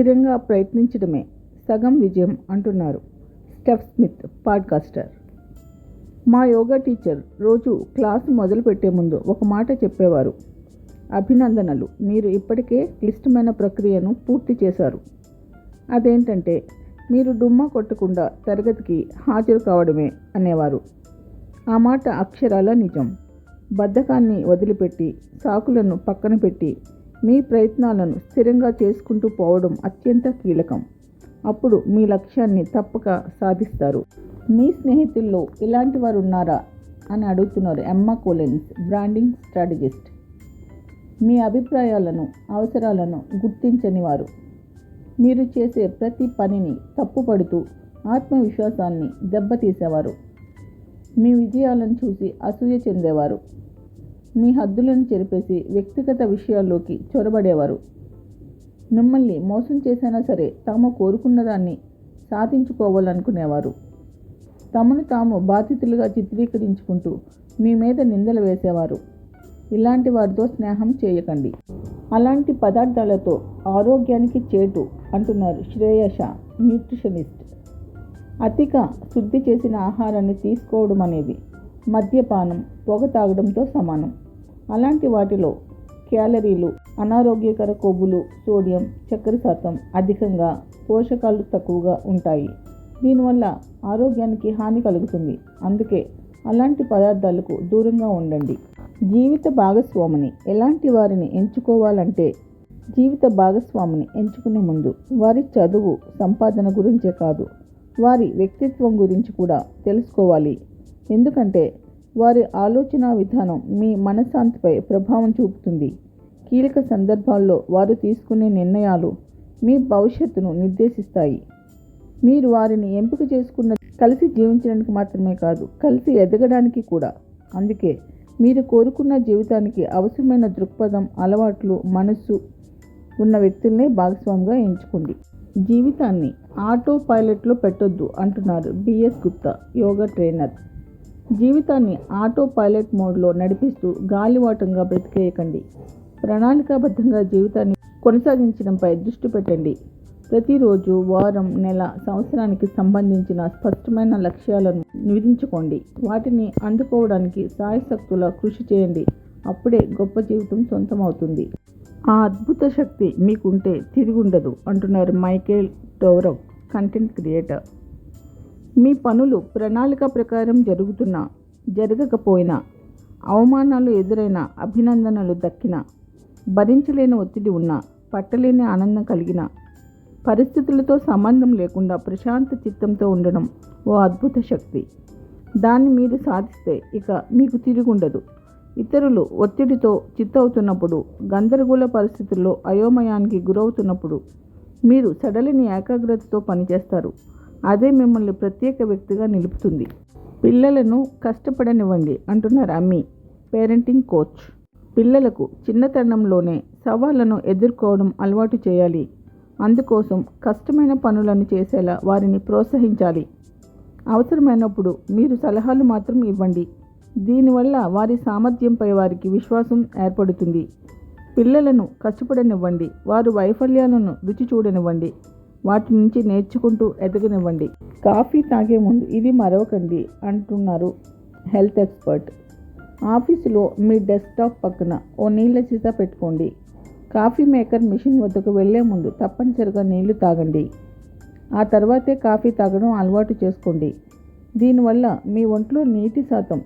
స్థిరంగా ప్రయత్నించడమే సగం విజయం అంటున్నారు స్టెఫ్ స్మిత్ పాడ్కాస్టర్. మా యోగా టీచర్ రోజు క్లాసు మొదలుపెట్టే ముందు ఒక మాట చెప్పేవారు. అభినందనలు. మీరు ఇప్పటికే క్లిష్టమైన ప్రక్రియను పూర్తి చేశారు. అదేంటంటే మీరు డుమ్మా కొట్టకుండా తరగతికి హాజరు కావడమే అనేవారు. ఆ మాట అక్షరాల నిజం. బద్ధకాన్ని వదిలిపెట్టి సాకులను పక్కన పెట్టి మీ ప్రయత్నాలను స్థిరంగా చేసుకుంటూ పోవడం అత్యంత కీలకం. అప్పుడు మీ లక్ష్యాన్ని తప్పక సాధిస్తారు. మీ స్నేహితుల్లో ఇలాంటి వారు ఉన్నారా అని అడుగుతున్నారు ఎమ్మా కోలెన్స్ బ్రాండింగ్ స్ట్రాటజిస్ట్. మీ అభిప్రాయాలను అవసరాలను గుర్తించని వారు. మీరు చేసే ప్రతి పనిని తప్పుపడుతూ ఆత్మవిశ్వాసాన్ని దెబ్బతీసేవారు. మీ విజయాలను చూసి అసూయ చెందేవారు. మీ హద్దులను చెరిపేసి వ్యక్తిగత విషయాల్లోకి చొరబడేవారు. మిమ్మల్ని మోసం చేసినా సరే తాము కోరుకున్న దాన్ని సాధించుకోవాలనుకునేవారు. తమను తాము బాధితులుగా చిత్రీకరించుకుంటూ మీ మీద నిందలు వేసేవారు. ఇలాంటి వారితో స్నేహం చేయకండి. అలాంటి పదార్థాలతో ఆరోగ్యానికి చేటు అంటున్నారు శ్రేయష న్యూట్రిషనిస్ట్. అతిగా శుద్ధి చేసిన ఆహారాన్ని తీసుకోవడం అనేది మద్యపానం పొగ తాగడంతో సమానం. అలాంటి వాటిలో క్యాలరీలు అనారోగ్యకర కొవ్వులు సోడియం చక్కెర శాతం అధికంగా పోషకాలు తక్కువగా ఉంటాయి. దీనివల్ల ఆరోగ్యానికి హాని కలుగుతుంది. అందుకే అలాంటి పదార్థాలకు దూరంగా ఉండండి. జీవిత భాగస్వామిని ఎలాంటి వారిని ఎంచుకోవాలంటే జీవిత భాగస్వామిని ఎంచుకునే ముందు వారి చదువు సంపాదన గురించే కాదు వారి వ్యక్తిత్వం గురించి కూడా తెలుసుకోవాలి. ఎందుకంటే వారి ఆలోచన విధానం మీ మనశ్శాంతిపై ప్రభావం చూపుతుంది. కీలక సందర్భాల్లో వారు తీసుకునే నిర్ణయాలు మీ భవిష్యత్తును నిర్దేశిస్తాయి. మీరు వారిని ఎంపిక చేసుకున్న కలిసి జీవించడానికి మాత్రమే కాదు కలిసి ఎదగడానికి కూడా. అందుకే మీరు కోరుకున్న జీవితానికి అవసరమైన దృక్పథం అలవాట్లు మనస్సు ఉన్న వ్యక్తుల్నే భాగస్వామిగా ఎంచుకోండి. జీవితాన్ని ఆటో పైలట్లో పెట్టొద్దు అంటున్నారు బిఎస్ గుప్తా యోగా ట్రైనర్. జీవితాన్ని ఆటో పైలట్ మోడ్లో నడిపిస్తూ గాలివాటంగా బ్రతికేయకండి. ప్రణాళికాబద్ధంగా జీవితాన్ని కొనసాగించడంపై దృష్టి పెట్టండి. ప్రతిరోజు వారం నెల సంవత్సరానికి సంబంధించిన స్పష్టమైన లక్ష్యాలను నిధించుకోండి వాటిని అందుకోవడానికి సాయశక్తుల కృషి చేయండి. అప్పుడే గొప్ప జీవితం సొంతమవుతుంది. ఆ అద్భుత శక్తి మీకుంటే ఉండదు అంటున్నారు మైకేల్ టోరవ్ కంటెంట్ క్రియేటర్. మీ పనులు ప్రణాళిక ప్రకారం జరుగుతున్నా జరగకపోయినా అవమానాలు ఎదురైన అభినందనలు దక్కిన భరించలేని ఒత్తిడి ఉన్నా పట్టలేని ఆనందం కలిగిన పరిస్థితులతో సంబంధం లేకుండా ప్రశాంత చిత్తంతో ఉండడం ఓ అద్భుత శక్తి. దాన్ని మీరు సాధిస్తే ఇక మీకు తిరుగుండదు. ఇతరులు ఒత్తిడితో చిత్తవుతున్నప్పుడు గందరగోళ పరిస్థితుల్లో అయోమయానికి గురవుతున్నప్పుడు మీరు సడలిని ఏకాగ్రతతో పనిచేస్తారు. అదే మిమ్మల్ని ప్రత్యేక వ్యక్తిగా నిలుపుతుంది. పిల్లలను కష్టపడనివ్వండి అంటున్నారు అమ్మి పేరెంటింగ్ కోచ్. పిల్లలకు చిన్నతనంలోనే సవాళ్ళను ఎదుర్కోవడం అలవాటు చేయాలి. అందుకోసం కష్టమైన పనులను చేసేలా వారిని ప్రోత్సహించాలి. అవసరమైనప్పుడు మీరు సలహాలు మాత్రం ఇవ్వండి. దీనివల్ల వారి సామర్థ్యంపై వారికి విశ్వాసం ఏర్పడుతుంది. పిల్లలను కష్టపడనివ్వండి వారు వైఫల్యాలను రుచి చూడనివ్వండి. వాటి నుంచి నేర్చుకుంటూ ఎదగనివ్వండి. కాఫీ తాగే ముందు ఇది మరవకండి అంటున్నారు హెల్త్ ఎక్స్పర్ట్. ఆఫీసులో మీ డెస్క్టాప్ పక్కన ఓ నీళ్ళ సీసా పెట్టుకోండి. కాఫీ మేకర్ మిషన్ వద్దకు వెళ్ళే ముందు తప్పనిసరిగా నీళ్ళు తాగండి. ఆ తర్వాతే కాఫీ తాగడం అలవాటు చేసుకోండి. దీనివల్ల మీ ఒంట్లో నీటి శాతం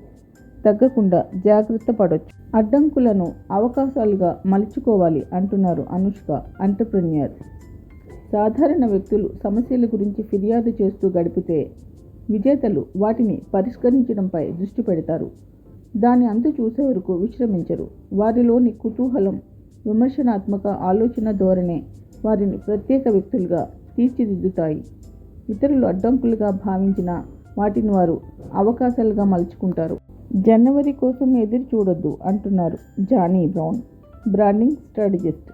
తగ్గకుండా జాగ్రత్త పడవచ్చు అడ్డంకులను అవకాశాలుగా మలుచుకోవాలి అంటున్నారు అనుష్క అంటర్ప్రెన్యూర్ సాధారణ వ్యక్తులు సమస్యల గురించి ఫిర్యాదు చేస్తూ గడిపితే విజేతలు వాటిని పరిష్కరించడంపై దృష్టి పెడతారు. దాని అంతు చూసే వరకు విశ్రమించరు. వారిలోని కుతూహలం విమర్శనాత్మక ఆలోచన ధోరణే వారిని ప్రత్యేక వ్యక్తులుగా తీర్చిదిద్దుతాయి. ఇతరులు అడ్డంకులుగా భావించిన వాటిని వారు అవకాశాలుగా మలుచుకుంటారు. జనవరి కోసం ఎదురు చూడొద్దు అంటున్నారు జానీ బ్రౌన్ బ్రాండింగ్ స్ట్రాటజిస్ట్.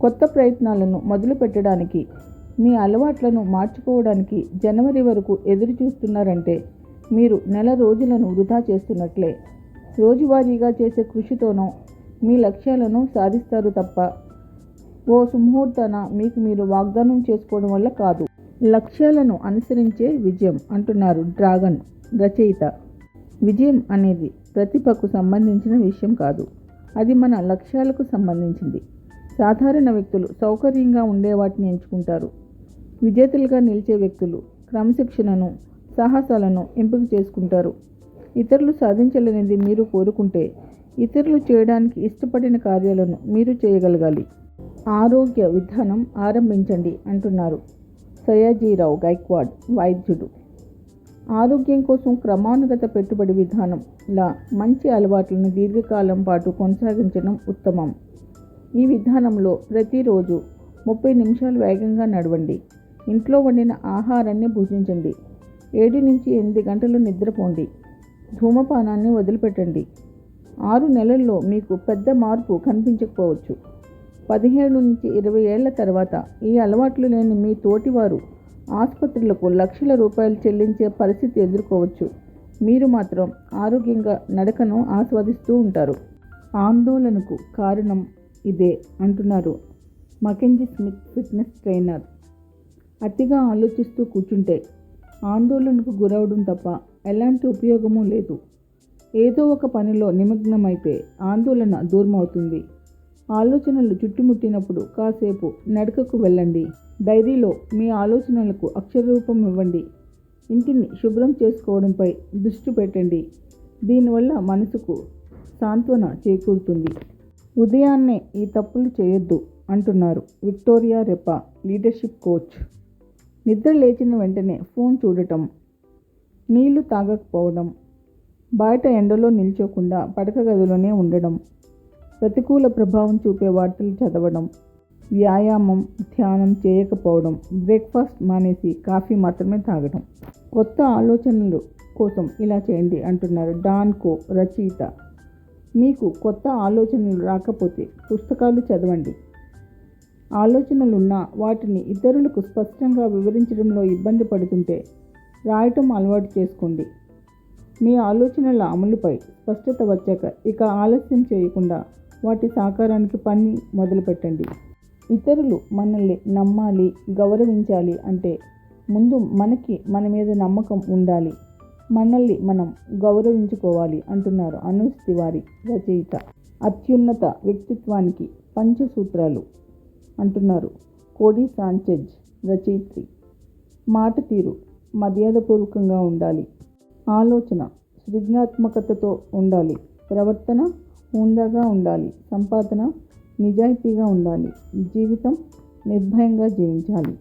కొత్త ప్రయత్నాలను మొదలుపెట్టడానికి మీ అలవాట్లను మార్చుకోవడానికి జనవరి వరకు ఎదురు చూస్తున్నారంటే మీరు నెల రోజులను వృధా చేస్తున్నట్లే. రోజువారీగా చేసే కృషితోనో మీ లక్ష్యాలను సాధిస్తారు తప్ప ఓ సుముహూర్తాన మీకు మీరు వాగ్దానం చేసుకోవడం వల్ల కాదు. లక్ష్యాలను అనుసరించే విజయం అంటున్నారు డ్రాగన్ రచయిత. విజయం అనేది ప్రతిభకు సంబంధించిన విషయం కాదు. అది మన లక్ష్యాలకు సంబంధించింది. సాధారణ వ్యక్తులు సౌకర్యంగా ఉండే వాటిని ఎంచుకుంటారు. విజేతలుగా నిలిచే వ్యక్తులు క్రమశిక్షణను సాహసాలను ఎంపిక చేసుకుంటారు. ఇతరులు సాధించలేనిది మీరు కోరుకుంటే ఇతరులు చేయడానికి ఇష్టపడిన కార్యాలను మీరు చేయగలగాలి. ఆరోగ్య విధానం ఆరంభించండి అంటున్నారు సయాజీరావు గైక్వాడ్ వైద్యుడు. ఆరోగ్యం కోసం క్రమానుగత పెట్టుబడి విధానంలా మంచి అలవాట్లను దీర్ఘకాలం పాటు కొనసాగించడం ఉత్తమం. ఈ విధానంలో ప్రతిరోజు ముప్పై నిమిషాలు వేగంగా నడవండి. ఇంట్లో వండిన ఆహారాన్ని భుజించండి. ఏడు నుంచి ఎనిమిది గంటలు నిద్రపోండి. ధూమపానాన్ని వదిలిపెట్టండి. ఆరు నెలల్లో మీకు పెద్ద మార్పు కనిపించకపోవచ్చు. పదిహేడు నుంచి ఇరవై ఏళ్ళ తర్వాత ఈ అలవాట్లు లేని మీ తోటివారు ఆసుపత్రులకు లక్షల రూపాయలు చెల్లించే పరిస్థితి ఎదుర్కోవచ్చు. మీరు మాత్రం ఆరోగ్యంగా నడకను ఆస్వాదిస్తూ ఉంటారు. ఆందోళనకు కారణం ఇదే అంటున్నారు. Mackenzie Smith fitness trainer. అతిగా ఆలోచిస్తూ కూర్చుంటే ఆందోళనకు గురవడం తప్ప ఎలాంటి ఉపయోగమూ లేదు. ఏదో ఒక పనిలో నిమగ్నమైతే ఆందోళన దూరమవుతుంది. ఆలోచనలు చుట్టుముట్టినప్పుడు కాసేపు నడకకు వెళ్ళండి. డైరీలో మీ ఆలోచనలకు అక్షరరూపం ఇవ్వండి. ఇంటిని శుభ్రం చేసుకోవడంపై దృష్టి పెట్టండి. దీనివల్ల మనసుకు సాంత్వన చేకూరుతుంది. ఉదయాన్నే ఈ తప్పులు చేయొద్దు అంటున్నారు విక్టోరియా రెపా లీడర్షిప్ కోచ్. నిద్ర లేచిన వెంటనే ఫోన్ చూడటం నీళ్ళు తాగకపోవడం బయట ఎండలో నిల్చోకుండా పడక గదిలోనే ఉండడం ప్రతికూల ప్రభావం చూపే వార్తలు చదవడం వ్యాయామం ధ్యానం చేయకపోవడం బ్రేక్ఫాస్ట్ మానేసి కాఫీ మాత్రమే తాగడం. కొత్త ఆలోచనలు కోసం ఇలా చేయండి అంటున్నారు డాన్ కో రచయిత. మీకు కొత్త ఆలోచనలు రాకపోతే పుస్తకాలు చదవండి. ఆలోచనలున్నా వాటిని ఇతరులకు స్పష్టంగా వివరించడంలో ఇబ్బంది పడుతుంటే రాయటం అలవాటు చేసుకోండి. మీ ఆలోచనల అమలుపై స్పష్టత వచ్చాక ఇక ఆలస్యం చేయకుండా వాటి సాకారానికి పని మొదలుపెట్టండి. ఇతరులు మనల్ని నమ్మాలి గౌరవించాలి అంటే ముందు మనకి మన మీద నమ్మకం ఉండాలి. మనల్ని మనం గౌరవించుకోవాలి అంటున్నారు అనూస్ తివారి రచయిత. అత్యున్నత వ్యక్తిత్వానికి పంచసూత్రాలు అంటున్నారు కోడి సాంచెజ్ రచయిత్రి. మాట తీరు మర్యాదపూర్వకంగా ఉండాలి. ఆలోచన సృజనాత్మకతతో ఉండాలి. ప్రవర్తన హుందాగా ఉండాలి. సంపాదన నిజాయితీగా ఉండాలి. జీవితం నిర్భయంగా జీవించాలి.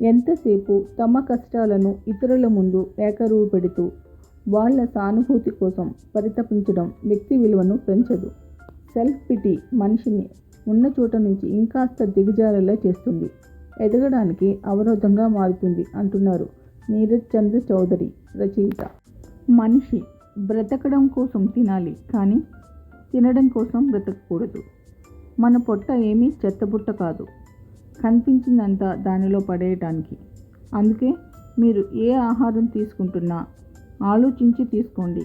ఎంతసేపు తమ కష్టాలను ఇతరుల ముందు ఏకరువు పెడుతూ వాళ్ళ సానుభూతి కోసం పరితపించడం వ్యక్తి విలువను పెంచదు. సెల్ఫ్ పిటి మనిషిని ఉన్న చోట నుంచి ఇంకాస్త దిగజారేలా చేస్తుంది. ఎదగడానికి అవరోధంగా మారుతుంది అంటున్నారు నీరజ్ చంద్ర చౌదరి రచయిత. మనిషి బ్రతకడం కోసం తినాలి కానీ తినడం కోసం బ్రతకకూడదు మన పొట్ట ఏమీ చెత్తబుట్ట కాదు. కనిపించిందంతా దానిలో పడేయటానికి. అందుకే మీరు ఏ ఆహారం తీసుకుంటున్నా ఆలోచించి తీసుకోండి.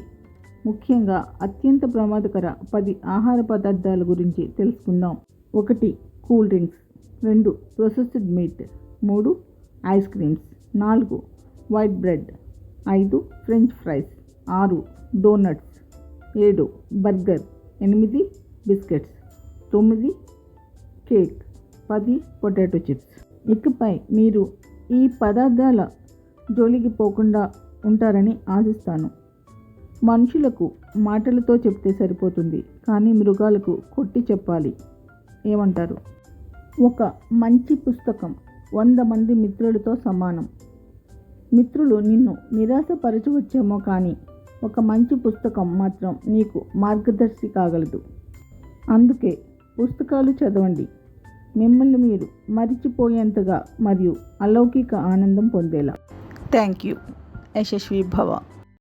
ముఖ్యంగా అత్యంత ప్రమాదకర పది ఆహార పదార్థాల గురించి తెలుసుకుందాం. ఒకటి కూల్ డ్రింక్స్. రెండు ప్రొసెస్డ్ మీట్ మూడు ఐస్ క్రీమ్స్. నాలుగు వైట్ బ్రెడ్. ఐదు ఫ్రెంచ్ ఫ్రైస్. ఆరు డోనట్స్. ఏడు బర్గర్. ఎనిమిది బిస్కెట్స్. తొమ్మిది కేక్. పది పొటాటో చిప్స్. ఇకపై మీరు ఈ పదార్థాల జోలికి పోకుండా ఉంటారని ఆశిస్తాను. మనుషులకు మాటలతో చెప్తే సరిపోతుంది కానీ మృగాలకు కొట్టి చెప్పాలి. ఏమంటారు? ఒక మంచి పుస్తకం వంద మంది మిత్రులతో సమానం. మిత్రులు నిన్ను నిరాశపరచవచ్చేమో కానీ ఒక మంచి పుస్తకం మాత్రం నీకు మార్గదర్శి కాగలదు. అందుకే పుస్తకాలు చదవండి. మిమ్మల్ని మీరు మరిచిపోయేంతగా మరియు అలౌకిక ఆనందం పొందేలా. థ్యాంక్ యూ యశస్వి భవ.